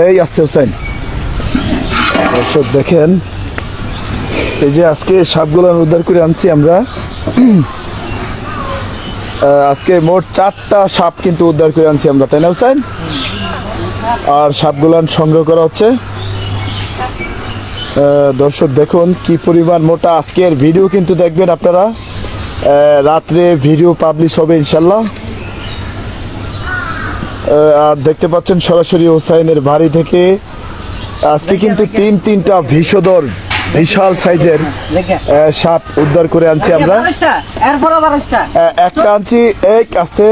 এই, আসতে হোসেন। দর্শক, দেখেন। এই যে আজকে সাপগুলো উদ্ধার করে আনছি আমরা। আজকে মোট চারটা সাপ কিন্তু উদ্ধার করে আনছি আমরা, তাই না হোসেন? আর সাপগুলান সংগ্রহ করা হচ্ছে। দর্শক, দেখুন কি পরিমাণ মোটা আজকের ভিডিও কিন্তু দেখবেন আপনারা। রাত্রে ভিডিও পাবলিশ হবে ইনশাল্লাহ। আর দেখতে পাচ্ছেন সরাসরি হোসাইনের বাড়ি থেকে। আজকে কিন্তু তিন তিনটা ভীষদর বিশাল সাইজের সাপ উদ্ধার করে আনছি আমরা। একটা আনছি এই আস্তে।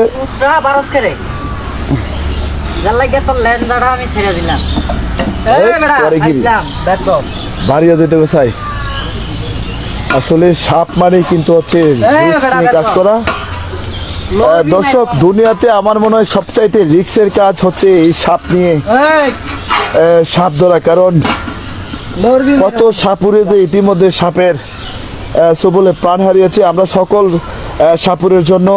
বাড়িও দিতে চাই। আসলে সাপ মানে কিন্তু হচ্ছে কাজ করা। দর্শক দুনিয়াতে আমার মনে হয় সবচাইতে রিক্সের কাজ হচ্ছে এই সাপ নিয়ে সাপ ধরা। কারণ কত সাপুরে যে ইতিমধ্যে সাপের সবলে প্রাণ হারিয়েছে। আমরা সকল সাপুরের জন্য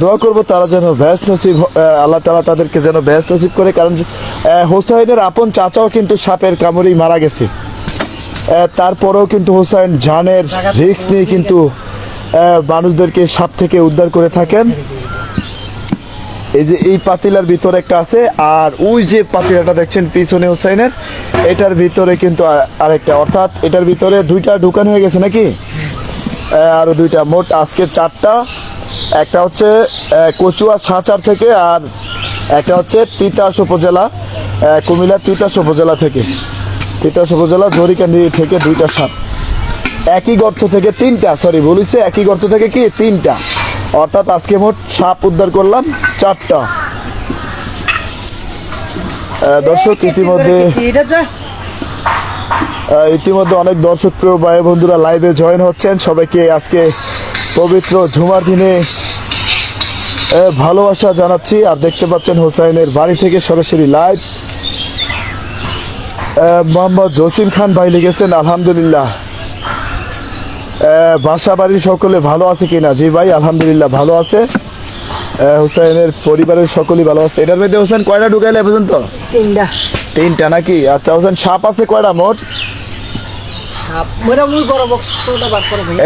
দোয়া করব তারা যেন ব্যাস নসিব আল্লাহ তালা তাদেরকে যেন ব্যাস নসিব করে। কারণ হোসাইনের আপন চাচাও কিন্তু সাপের কামড়েই মারা গেছে। তারপরেও কিন্তু হোসাইন জানের রিক্স নিয়ে কিন্তু মানুষদেরকে সাপ থেকে উদ্ধার করে থাকেন। এই যে এই পাতিলার ভিতরে একটা আছে, আর ওই যে পাতিলাটা দেখছেন পিছনে হোসাইনের, এটার ভিতরে কিন্তু আরেকটা। অর্থাৎ এটার ভিতরে দুইটা দোকান হয়ে গেছে নাকি? আরও দুইটা। মোট আজকে চারটা। একটা হচ্ছে কচুয়া সাচার থেকে, আর একটা হচ্ছে তিতাস উপজেলা কুমিল্লা তিতাস উপজেলা থেকে। তিতাস উপজেলা, জরিকান্দি থেকে দুইটা সাপ। একই গর্ত থেকে তিনটা সরি বলেছে একই গর্ত থেকে কি? তিনটা। অর্থাৎ আজকে মোট সাপ উদ্ধার করলাম চারটা। দর্শক ইতিমধ্যে ইতিমধ্যে অনেক দর্শক প্রিয় ভাই বন্ধুরা লাইভে জয়েন হচ্ছেন। সবাইকে আজকে পবিত্র ঝুমার দিনে ভালোবাসা জানাচ্ছি। আর দেখতে পাচ্ছেন হোসাইনের বাড়ি থেকে সরাসরি লাইভ মোহাম্মদ জসিম খান ভাই লিখেছেন আলহামদুলিল্লাহ। বাসা বাড়ির সকলে ভালো আছে কিনা? জি ভাই আলহামদুলিল্লাহ ভালো আছে। আহ, হোসাইনের পরিবারের সকলেই ভালো আছে। এটার মধ্যে হোসেন কয়টা ঢুকাইলে পর্যন্ত? তিনটা। তিনটা নাকি? আচ্ছা হোসেন সাপ আছে কয়টা মোট।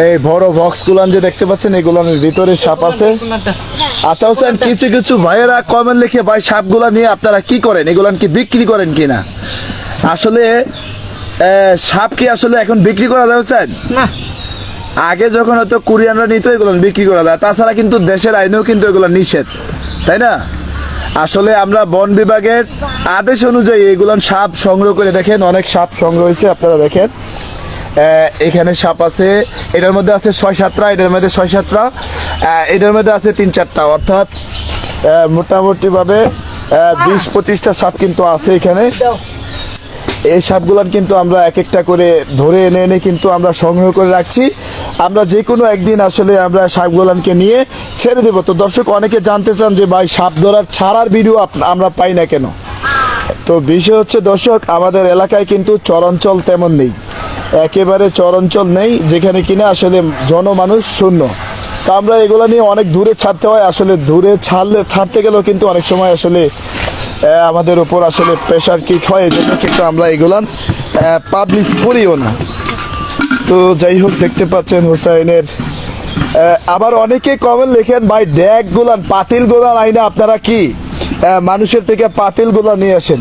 এই বড় বক্স গুলান যে দেখতে পাচ্ছেন এগুলানের ভিতরে সাপ আছে। আচ্ছা হোসেন কিছু কিছু ভাইয়েরা কমেন্ট লিখে ভাই সাপগুলা নিয়ে আপনারা কি করেন? এগুলান কি বিক্রি করেন কিনা? আসলে আহ, সাপ কি আসলে এখন বিক্রি করা যায় হোসেন না। আগে যখন হয়তো কোরিয়ানরা নিত এগুলো বিক্রি করা যায়, তাছাড়া কিন্তু দেশের আইনেও কিন্তু এগুলো নিষেধ, তাই না আসলে আমরা বন বিভাগের আদেশ অনুযায়ী এগুলো সাপ সংগ্রহ করে দেখেন, অনেক সাপ সংগ্রহ হয়েছে, আপনারা দেখেন এখানে সাপ আছে, এটার মধ্যে আছে ছয় সাতটা, এটার মধ্যে ছয় সাতটা এটার মধ্যে আছে তিন চারটা, অর্থাৎ মোটামুটিভাবে বিশ পঁচিশটা সাপ কিন্তু আছে এখানে। এই সাপগুলান কিন্তু আমরা এক একটা করে ধরে এনে এনে কিন্তু আমরা সংগ্রহ করে রাখছি। আমরা যে কোনো একদিন আসলে আমরা সাপগুলানকে নিয়ে ছেড়ে দেবো। তো দর্শক, অনেকে জানতে চান যে ভাই, সাপ ধরার ছাড়ার ভিডিও আমরা পাই না কেন? তো বিষয় হচ্ছে, দর্শক, আমাদের এলাকায় কিন্তু চরাঞ্চল তেমন নেই। একেবারে চরাঞ্চল নেই, যেখানে কিনা আসলে জনমানুষ শূন্য। তা আমরা এগুলো নিয়ে অনেক দূরে ছাড়তে হয়। আসলে দূরে ছাড়লে, ছাড়তে গেলেও কিন্তু অনেক সময় আসলে আমাদের উপর আসলে প্রেশার কিট হয়, এই জন্য কিন্তু আমরা এগুলান পাবলিশ করিও না। তো যাই হোক, দেখতে পাচ্ছেন হোসাইনের আবার অনেকে কমেন্ট লেখেন, ভাই ড্যাগ গুলান, পাতিল গুলান আইনা, আপনারা কি? মানুষের থেকে পাতিলগুলা নিয়ে আসেন।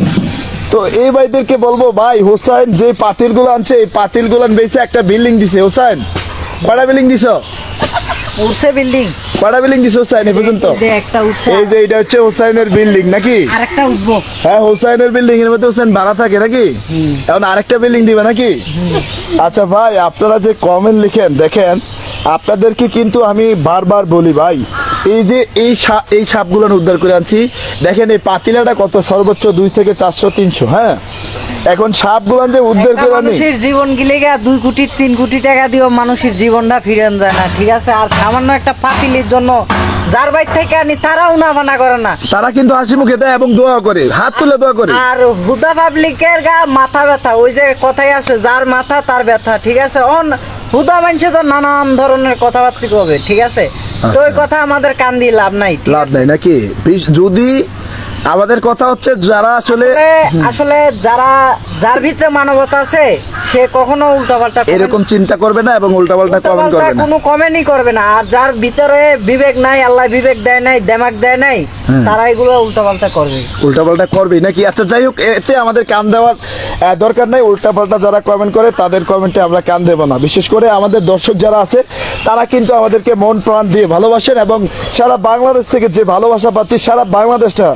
তো এই ভাইদেরকে বলব, ভাই, হোসাইন যে পাতিলগুলো আনছে, এই পাতিল গুলান বেঁচে একটা বিল্ডিং দিছে। হোসাইন, কয়টা বিল্ডিং দিছ? উঠছে বিল্ডিং কয়টা বিল্ডিং দিছে হোসাইন এ পর্যন্ত? একটা উঠছে এই যে এটা হচ্ছে হোসাইনের বিল্ডিং নাকি? আরেকটা উঠবো হ্যাঁ হোসাইনের বিল্ডিং এর মধ্যে হোসেন ভাড়া থাকে নাকি? এখন আরেকটা বিল্ডিং দিবে নাকি? আচ্ছা ভাই আপনারা যে কমেন্ট লিখেন দেখেন আপনাদেরকে কিন্তু আমি বারবার বলি ভাই এই যে এই সা- এই সাপগুলো উদ্ধার করে আনছি। দেখেন এই পাতিলাটা কত সর্বোচ্চ দুই থেকে চারশো তিনশো হ্যাঁ? এখন সাপগুলো যে উদ্ধার করে আনি মানুষের জীবন গিলে গিয়া দুই কোটি তিন কোটি টাকা দিয়েও মানুষের জীবনটা ফিরে যায় না ঠিক আছে? আর সামান্য একটা পাতিলের জন্য যার বাইর থেকে আনি তারাও না মানা করে না। তারা কিন্তু হাসি মুখে দেয় এবং দোয়া করে হাত তুলে দোয়া করে। আর হুদা পাবলিকের গা মাথা ব্যথা ওই যে কথাই আছে যার মাথা তার ব্যথা ঠিক আছে? অন হুদা মানুষে তো নানান ধরনের কথাবার্তা হবে ঠিক আছে? তো ওই কথা আমাদের কান দিয়ে লাভ নাই লাভ নাই নাকি? যদি আমাদের কথা হচ্ছে যারা আসলে- আসলে যারা যার ভিতরে মানবতা আছে সে কখনো উল্টাপাল্টা এরকম চিন্তা করবে না এবং উল্টাপাল্টা কমেন্ট করবে না। কোনো কমেন্টই করবে না। আর যার ভিতরে বিবেক নাই আল্লাহ বিবেক দেয় নাই দেমাক দেয় নাই হ্যাঁ। তারা এগুলো উল্টাপাল্টা করবে। উল্টাপাল্টা করবি নাকি? আচ্ছা যাই হোক এতে আমাদের কান দেওয়ার দরকার নাই। উল্টাপাল্টা যারা কমেন্ট করে তাদের কমেন্টে আমরা কান দেবো না। বিশেষ করে আমাদের দর্শক যারা আছে তারা কিন্তু আমাদেরকে মন প্রাণ দিয়ে ভালোবাসেন এবং সারা বাংলাদেশ থেকে যে ভালোবাসা পাচ্ছি সারা বাংলাদেশটা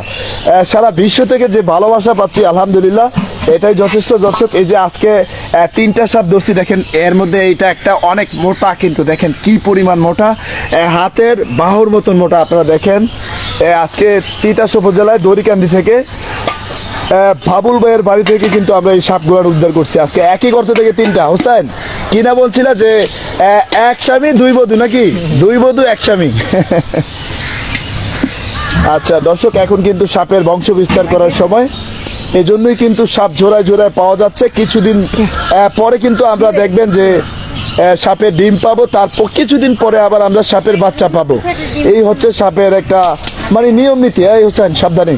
সারা বিশ্ব থেকে যে ভালোবাসা পাচ্ছি আলহামদুলিল্লাহ এটাই যথেষ্ট দর্শক, এই যে আজকে তিনটা সাপ ধরছি, দেখেন, এর মধ্যে এইটা একটা অনেক মোটা কিন্তু, দেখেন কি পরিমাণ মোটা। হাতের বাহুর মতন মোটা, আপনারা দেখেন। আজকে তিতাস উপজেলায়, দড়িকান্দি থেকে বাবুল ভাইয়ের বাড়ি থেকে কিন্তু আমরা এই সাপগুলোর উদ্ধার করছি আজকে। একই গর্ত থেকে তিনটা, হোসেন, কি না বলছিল যে এক স্বামী, দুই বধূ, নাকি? দুই বধু, এক স্বামী। আচ্ছা দর্শক, এখন কিন্তু সাপের বংশ বিস্তার করার সময়। এজন্যই কিন্তু সাপ ঝোড়ায় ঝোড়ায় পাওয়া যাচ্ছে। কিছুদিন পরে কিন্তু আমরা দেখবেন যে সাপের ডিম পাবো। তারপর কিছুদিন পরে আবার আমরা সাপের বাচ্চা পাবো। এই হচ্ছে সাপের একটা মানে নিয়ম নীতি। এই হোসেন, সাবধানে।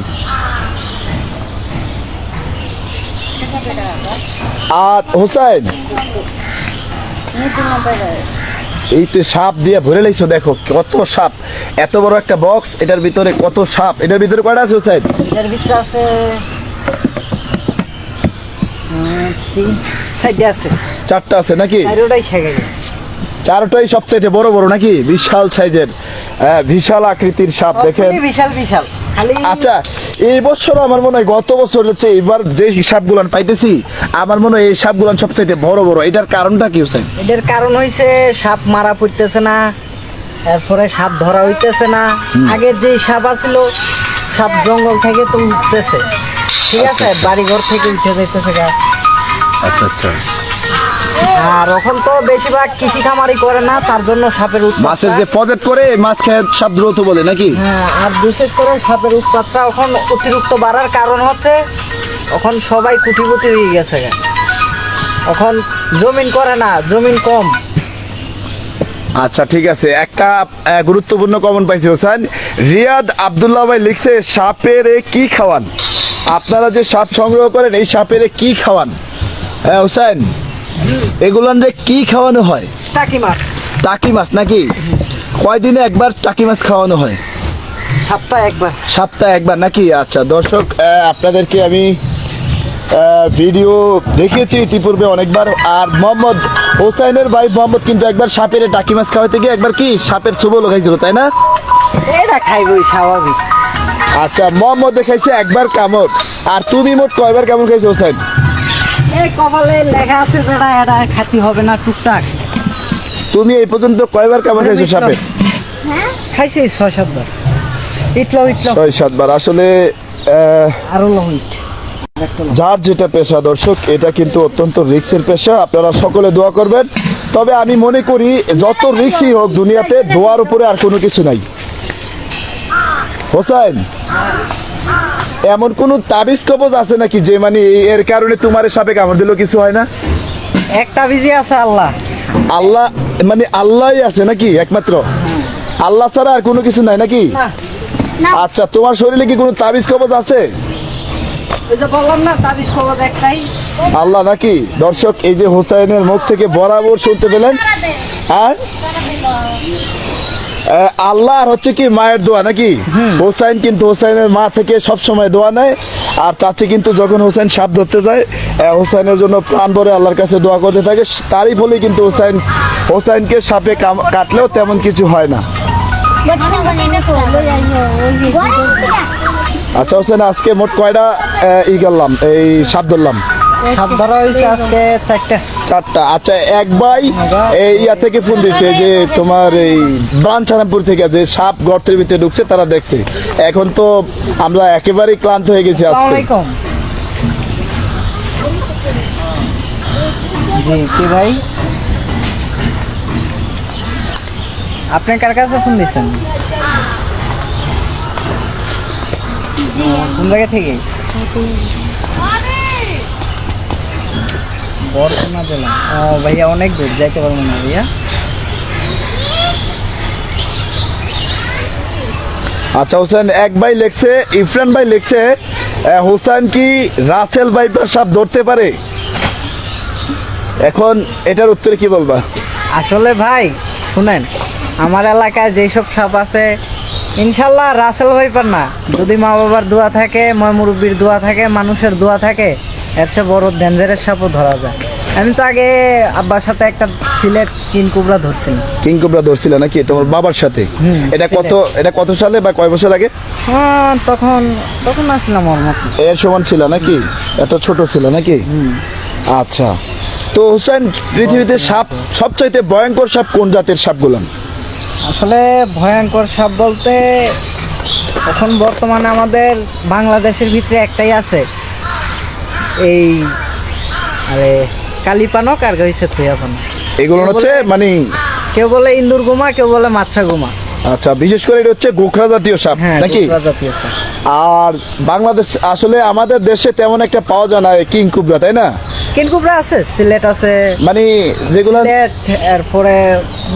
আর হোসেন এই তো সাপ দিয়ে ভরে লাইছো, দেখো, কত সাপ। এত বড় একটা বক্স এটার ভিতরে কত সাপ। এটার ভিতরে কয়টা আছে, হোসেন? এর ভিতরে আছে চারটা আছে। নাকি? চারোটাই সবচাইতে বড় বড় নাকি? বিশাল সাইজের। হ্যাঁ, বিশাল আকৃতির সাপ দেখেন। বিশাল বিশাল। আচ্ছা এই বছর আমার মনে হয় গত বছর হচ্ছে এবার যে পাইতেছি আমার মনে হয় এই সবচাইতে বড় বড়। এটার কারণটা কি হোসেন? এদের কারণ হইছে সাপ মারা পড়তেছে না এরপরে সাপ ধরা হইতেছে না। আগের যে সাপ আছিল সাপ জঙ্গল থেকে তো উঠতেছে। ঠিক আছে বাড়ি ঘর থেকে উঠে যাইতেছে গা। আচ্ছা আচ্ছা। আর এখন তো বেশিরভাগ কৃষি খামারি করে না তার জন্য সাপের মাছের যে প্রজেক্ট করে মাছ খেয়ে সাপ দ্রুত বলে নাকি? হ্যাঁ আর বিশেষ করে সাপের উৎপাতটা এখন অতিরিক্ত বাড়ার কারণ হচ্ছে এখন সবাই কুটিপুটি হয়ে গেছে। এখন জমিন করে না জমিন কম। আচ্ছা ঠিক আছে। একটা গুরুত্বপূর্ণ কমন পাইছি হোসেন। রিয়াদ আব্দুল্লাহ ভাই লিখছে সাপের কি খাওয়ান? আপনারা যে সাপ সংগ্রহ করেন এই সাপের কি খাওয়ান? হ্যাঁ হোসেন এগুলান রে কি খাওয়ানো হয়? টাকি মাছ। টাকি মাছ নাকি? কয়দিনে একবার টাকি মাছ খাওয়ানো হয়? সপ্তাহে একবার। সপ্তাহে একবার নাকি? আচ্ছা দর্শক আপনাদেরকে আমি ভিডিও দেখিয়েছি ইতিপূর্বে অনেকবার। আর মোহাম্মদ হোসাইনের ভাই মোহাম্মদ কিন্তু একবার সাপের টাকি মাছ খাওয়াতে গিয়ে একবার কি সাপের ছবল খাইছিল তাই না? এটা খাইবই স্বাভাবিক। আচ্ছা মোহাম্মদ দেখাইছে একবার কামড়। আর তুমি মোট কয়বার কেমন খাইছো হোসেন? এই কপালে লেখা আছে যেটা এটা খাতি হবে না টুকটাক। তুমি এই পর্যন্ত কয়বার কেমন খাইছো সাপের খাইছি ছয় সাতবার। ইটলো ইটলো ছয় সাতবার। আসলে আরও লোহিত যার যেটা পেশা দর্শক এটা কিন্তু অত্যন্ত রিক্সের পেশা। আপনারা সকলে দোয়া করবেন। তবে আমি মনে করি যত রিক্সই হোক দুনিয়াতে দোয়ার উপরে আর কোনো কিছু নাই। হোসেন এমন কোন তাবিজ কবজ আছে নাকি যে মানে এর কারণে তোমার সাপে কামড় দিলেও কিছু হয় না? একটা বিজি আছে আল্লাহ। আল্লাহ মানে আল্লাহই আছে নাকি একমাত্র? আল্লাহ ছাড়া আর কোনো কিছু নাই নাকি? না। আচ্ছা তোমার শরীরে কি কোনো তাবিজ কবজ আছে? ওই যে বললাম না তাবিজ কবজ একটাই আল্লাহ নাকি? দর্শক এই যে হোসাইনের মুখ থেকে বরাবর শুনতে পেলেন? আর আহ, আল্লাহ আর হচ্ছে কি মায়ের দোয়া নাকি? হোসাইন কিন্তু হোসাইনের মা থেকে সব সময় দোয়া নেয় আর চাচি কিন্তু যখন হোসেন সাপ ধরতে যায় হোসাইনের জন্য প্রাণ ভরে আল্লাহর কাছে দোয়া করতে থাকে তারই ফলে কিন্তু হোসাইন হোসাইনকে সাপে কাটলেও তেমন কিছু হয় না। আচ্ছা হোসেন আজকে মোট কয়টা ই করলাম এই সাপ ধরলাম? সাপ ধরা হয়েছে আজকে চারটা। চারটা। আচ্ছা এক ভাই এই ইয়া থেকে ফোন দিছে যে তোমার এই ব্রাঞ্চারামপুর থেকে যে সাপ গর্তের ভিতরে ঢুকছে তারা দেখছে। এখন তো আমরা একেবারেই ক্লান্ত হয়ে গেছি আজকে। জি কি ভাই? আপনি কার কাছে ফোন দিয়েছেন কোন জায়গা থেকে? বরগুনা জেলা। ও ভাইয়া অনেক দূর যাইতে পারব না ভাইয়া? আচ্ছা হোসেন এক ভাই লিখছে ইফরান ভাই লিখছে হোসেন কি রাসেল ভাইপার সাপ ধরতে পারে? এখন এটার উত্তরে কি বলবা? আসলে ভাই শুনেন আমার এলাকায় যেসব সাপ আছে ইনশাল্লাহ রাসেল ভাইপার না। যদি মা বাবার দোয়া থাকে ময় মুরব্বীর দোয়া থাকে মানুষের দোয়া থাকে এর চেয়ে বড় ডেঞ্জারের সাপও ধরা যায়। আমি তো আগে আব্বার সাথে একটা সিলেট কিন কুবরা ধরছিলাম। কিং কোবরা ধরছিল নাকি? তোমার বাবার সাথে? এটা কত এটা কত সালে বা কয় বছর আগে? হ্যাঁ তখন তখন আসলাম ওর মতো। এর সমান ছিল নাকি? এত ছোট ছিল নাকি? আচ্ছা। তো হোসেন পৃথিবীতে সাপ সবচাইতে ভয়ঙ্কর সাপ কোন জাতের সাপ সাপগুলো আসলে ভয়ঙ্কর সাপ বলতে এখন বর্তমানে আমাদের বাংলাদেশের ভিতরে একটাই আছে। এই আরে কালিপানক আর হয়েছে এখন এগুলো হচ্ছে মানে কেউ বলে ইন্দুর গুমা কেউ বলে মাছা গুমা। আচ্ছা বিশেষ করে এটা হচ্ছে গোখরা জাতীয় সাপ হ্যাঁ নাকি? গোকরা জাতীয় সাপ। আর বাংলাদেশ আসলে আমাদের দেশে তেমন একটা পাওয়া যায় না কিং কুবরা তাই না? কিনকুবরা আছে সিলেট আছে মানে যেগুলো সিলেট এরপরে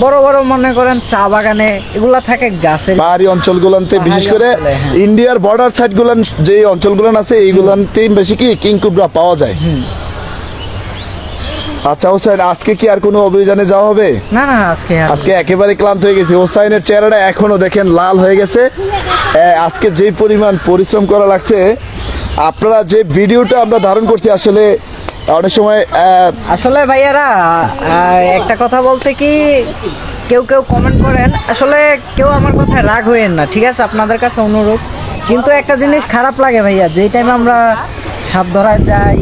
বড় বড় মনে করেন চা বাগানে এগুলা থাকে গাছের পাহাড়ি অঞ্চলগুলোতে বিশেষ করে হ্যাঁ। ইন্ডিয়ার বর্ডার যে অঞ্চলগুলো আছে এইগুলাতে বেশি কি পাওয়া যায়। আচ্ছা হোসেন আজকে কি আর কোনো অভিযানে যাওয়া হবে? না না আজকে আজকে একেবারে ক্লান্ত হয়ে গেছি। হোসাইনের চেহারাটা এখনও দেখেন লাল হয়ে গেছে। আজকে যে পরিমাণ পরিশ্রম করা লাগছে আপনারা যে ভিডিওটা আমরা ধারণ করছি আসলে অনেক সময় আসলে ভাইয়ারা একটা কথা বলতে কি কেউ কেউ কমেন্ট করেন আসলে কেউ আমার কথায় রাগ হইেন না ঠিক আছে? আপনাদের কাছে অনুরোধ। কিন্তু একটা জিনিস খারাপ লাগে ভাইয়া যেই টাইমে আমরা সাপ ধরায় যাই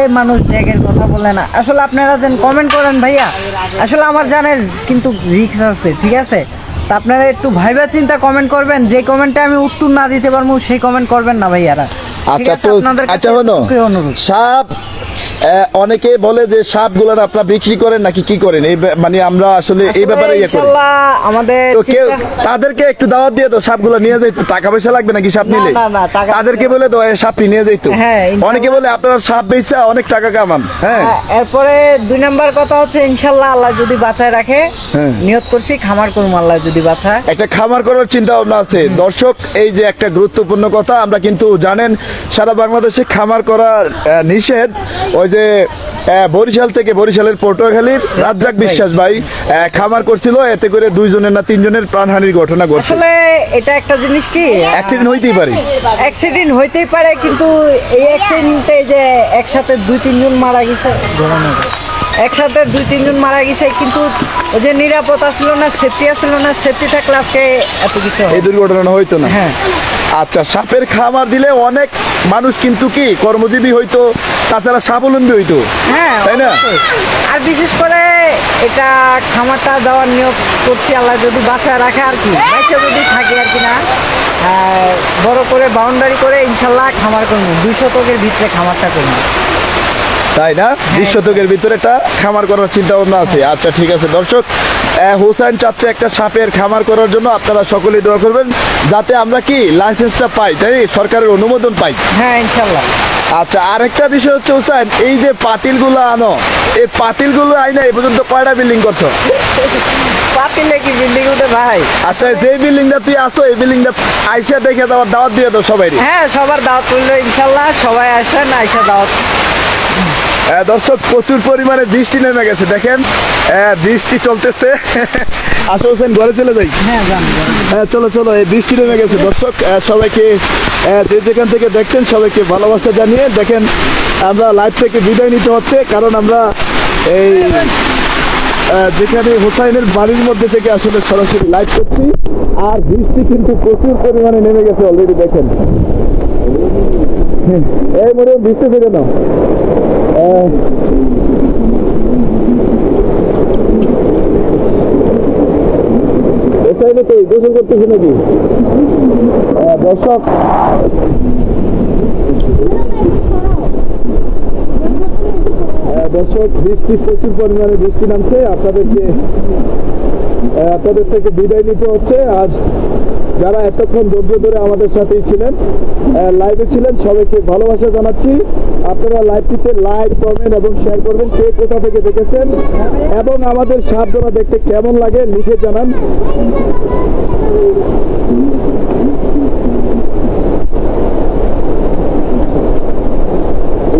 এই মানুষ ড্যাগের কথা বলে না। আসলে আপনারা যেন কমেন্ট করেন ভাইয়া আসলে আমার জানেন কিন্তু রিক্স আছে ঠিক আছে? তা আপনারা একটু ভাইবা চিন্তা কমেন্ট করবেন যে কমেন্টে আমি উত্তর না দিতে পারব সেই কমেন্ট করবেন না ভাইয়ারা। আচ্ছা তো আপনাদের আচ্ছা সাপ অনেকে বলে যে সাপগুলার আপনারা বিক্রি করেন নাকি কি করেন? এই মানে আমরা আসলে এই ব্যাপারে ইয়ে করি। আমাদের কেউ তাদেরকে একটু দাওয়াত দিয়ে তো সাপগুলো নিয়ে যাইতো। টাকা পয়সা লাগবে নাকি সাপ নিলে? তাদেরকে বলে তো সাপটি নিয়ে যাইতো। হ্যাঁ, অনেকে বলে আপনারা সাপ বেচা অনেক টাকা কামান। হ্যাঁ। হ্যাঁ, এরপরে দুই নাম্বার কথা হচ্ছে ইনশাল্লাহ আল্লাহ যদি বাঁচায় রাখে হ্যাঁ। নিয়ত করছি খামার করব আল্লাহ যদি বাঁচায়। একটা খামার করার চিন্তা ভাবনা আছে দর্শক এই যে একটা গুরুত্বপূর্ণ কথা আমরা কিন্তু জানেন সারা বাংলাদেশে খামার করা নিষেধ ওই যে বরিশাল থেকে বরিশালের পটুয়াখালীর রাজ্জাক বিশ্বাস ভাই খামার করছিল এতে করে দুইজনের না তিনজনের প্রাণহানির ঘটনা ঘটছে। আসলে এটা একটা জিনিস কি? অ্যাক্সিডেন্ট হইতেই পারে। অ্যাক্সিডেন্ট হইতেই পারে কিন্তু এই অ্যাক্সিডেন্টে যে একসাথে দুই তিনজন মারা গেছে একসাথে দুই তিনজন মারা গেছে কিন্তু ওই যে নিরাপত্তা ছিল না সেফটি আসলো না সেফটি থাকলে আজকে এত কিছু এই দুর্ঘটনা হইতো না। হ্যাঁ। আচ্ছা সাপের খামার দিলে অনেক মানুষ কিন্তু কি কর্মজীবী হইতো তাছাড়া স্বাবলম্বী হইতো হ্যাঁ তাই না? আর বিশেষ করে এটা খামারটা দেওয়ার নিয়োগ করছি আল্লাহ যদি বাঁচায় রাখে আর কি বাচ্চা যদি থাকে আর কি না বড় করে বাউন্ডারি করে ইনশাল্লাহ খামার করব দুই শতকের ভিতরে খামারটা করব তাই না? বিশ শতকের ভিতরে একটা খামার করার চিন্তা ভাবনা আছে। আচ্ছা ঠিক আছে দর্শক হুসাইন চাচ্ছে একটা সাপের খামার করার জন্য। আপনারা সকলেই দোয়া করবেন যাতে আমরা কি লাইসেন্সটা পাই তাই সরকারের অনুমোদন পাই। হ্যাঁ ইনশাল্লাহ। আচ্ছা আরেকটা বিষয় হচ্ছে হুসাইন এই যে পাতিলগুলো আনো এই পাতিলগুলো আইনা এই পর্যন্ত কয়টা বিল্ডিং করছ? পাতিলে কি বিল্ডিং উঠে ভাই? আচ্ছা যে বিল্ডিংটা তুই আসো এই বিল্ডিংটা আইসা দেখে দেওয়ার দাওয়াত দিয়ে দাও সবাই হ্যাঁ সবার দাওয়াত করল ইনশাল্লাহ সবাই আসেন আইসা দাওয়াত। দর্শক প্রচুর পরিমাণে বৃষ্টি নেমে গেছে দেখেন। বৃষ্টি চলতেছে। আসো হোসেন ঘরে চলে যাই? হ্যাঁ চলো চলো এই বৃষ্টি নেমে গেছে। দর্শক সবাইকে যে যেখান থেকে দেখছেন সবাইকে ভালোবাসা জানিয়ে দেখেন আমরা লাইভ থেকে বিদায় নিতে হচ্ছে কারণ আমরা এই যেখানে হোসাইনের বাড়ির মধ্যে থেকে আসলে সরাসরি লাইভ করছি। আর বৃষ্টি কিন্তু প্রচুর পরিমাণে নেমে গেছে অলরেডি দেখেন। এই মনে বৃষ্টিছে কেন গোসল করতেছে নাকি? দর্শক। দর্শক, বৃষ্টি প্রচুর পরিমাণে বৃষ্টি নামছে। আপনাদেরকে আপনাদের থেকে বিদায় নিতে হচ্ছে। আর যারা এতক্ষণ ধৈর্য ধরে আমাদের সাথেই ছিলেন লাইভে ছিলেন, সবাইকে ভালোবাসা জানাচ্ছি। আপনারা লাইভটিতে লাইক কমেন্ট এবং শেয়ার করবেন কে কোথা থেকে দেখেছেন এবং আমাদের সাপ ধরা দেখতে কেমন লাগে লিখে জানান।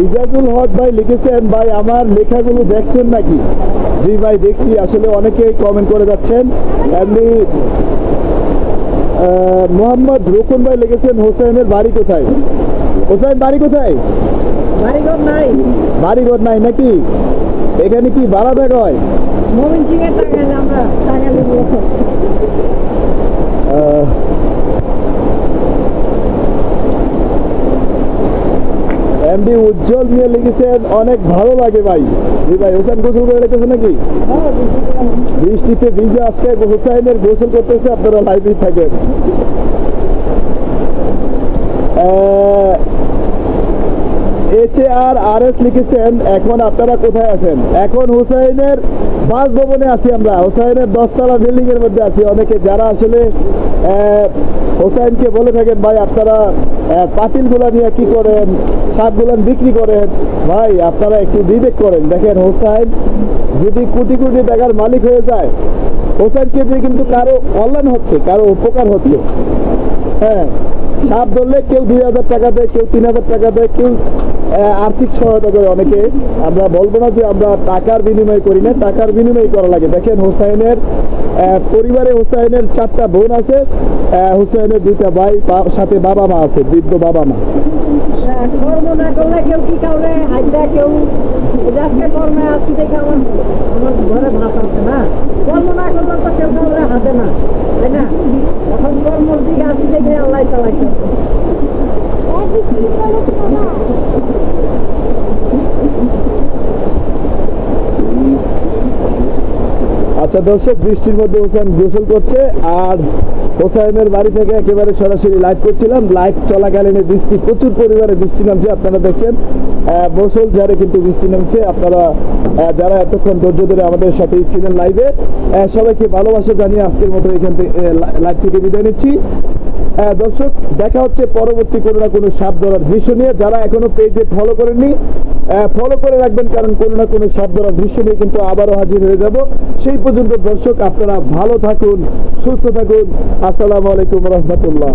ইজাজুল হক ভাই লিখেছেন, ভাই, আমার লেখাগুলো দেখছেন নাকি? জি ভাই, দেখছি। আসলে অনেকেই কমেন্ট করে যাচ্ছেন। এমনি মোহাম্মদ রুকুন ভাই লিখেছেন হোসেনের বাড়ি কোথায়? হোসেন বাড়ি কোথায়? বাড়িঘর নাই। বাড়িঘর নাই নাকি? এখানে কি ভাড়া থাকা হয়? মমিন সিং এর টাকা আমরা টাকা এমডি উজ্জ্বল নিয়ে লিখেছেন, অনেক ভালো লাগে ভাই। জি ভাই, হোসেন গোসল করে রেখেছে নাকি? বৃষ্টিতে ভিজে আজকে হোসেনের গোসল করতেছে, আপনারা লাইভে থাকেন। এইচ আর আর এস লিখেছেন, এখন আপনারা কোথায় আছেন? এখন হুসাইনের বাসভবনে আছি আমরা। হোসাইনের দশতলা বিল্ডিং এর মধ্যে আছি। অনেকে যারা আসলে হোসাইনকে বলে থাকেন, ভাই, আপনারা পাতিলগুলা নিয়ে কি করেন? শাকগুলান বিক্রি করেন? ভাই, আপনারা একটু বিবেক করেন। দেখেন, হোসাইন যদি কোটি কোটি টাকার মালিক হয়ে যায়, হোসাইনকে দিয়ে কিন্তু কারও কল্যাণ হচ্ছে, কারও উপকার হচ্ছে। হ্যাঁ সাপ ধরলে কেউ দুই হাজার টাকা দেয়, কেউ তিন হাজার টাকা দেয়, কেউ আর্থিক সহায়তা করে অনেকে। আমরা বলব না যে আমরা টাকার বিনিময় করি না, টাকার বিনিময় করা লাগে। দেখেন হোসাইনের পরিবারে হোসাইনের চারটা বোন আছে হোসাইনের দুইটা ভাই সাথে বাবা মা আছে, বৃদ্ধ বাবা মা। করলে কেউ আজকে কর্মে আসছি দেখে আমার আমার ঘরে ভাত আছে না। কর্ম না করলে তো কেউ কাউরে হাতে না। তাই না? কর্মর দিকে আসছি দেখে আল্লাহ আচ্ছা দর্শক, বৃষ্টির মধ্যে হোসেন গোসল করছে, আর হোসাইনের বাড়ি থেকে একেবারে সরাসরি লাইভ করছিলাম। লাইভ চলাকালীন বৃষ্টি, প্রচুর পরিমাণে বৃষ্টি নামছে, আপনারা দেখছেন। বসল ঝাড়ে কিন্তু বৃষ্টি নামছে। আপনারা যারা এতক্ষণ ধৈর্য ধরে আমাদের সাথেই ছিলেন লাইভে সবাইকে ভালোবাসা জানিয়ে আজকের মতো এখান থেকে লাইভ থেকে বিদায় নিচ্ছি। দর্শক, দেখা হচ্ছে পরবর্তী কোনো না কোনো সাপ ধরার দৃশ্য নিয়ে। যারা এখনও পেজে ফলো করেননি ফলো করে রাখবেন, কারণ কোনো না কোনো সাপ ধরার দৃশ্য নিয়ে কিন্তু আবারও হাজির হয়ে যাব। সেই পর্যন্ত দর্শক, আপনারা ভালো থাকুন, সুস্থ থাকুন। আসসালামু আলাইকুম রহমতুল্লাহ।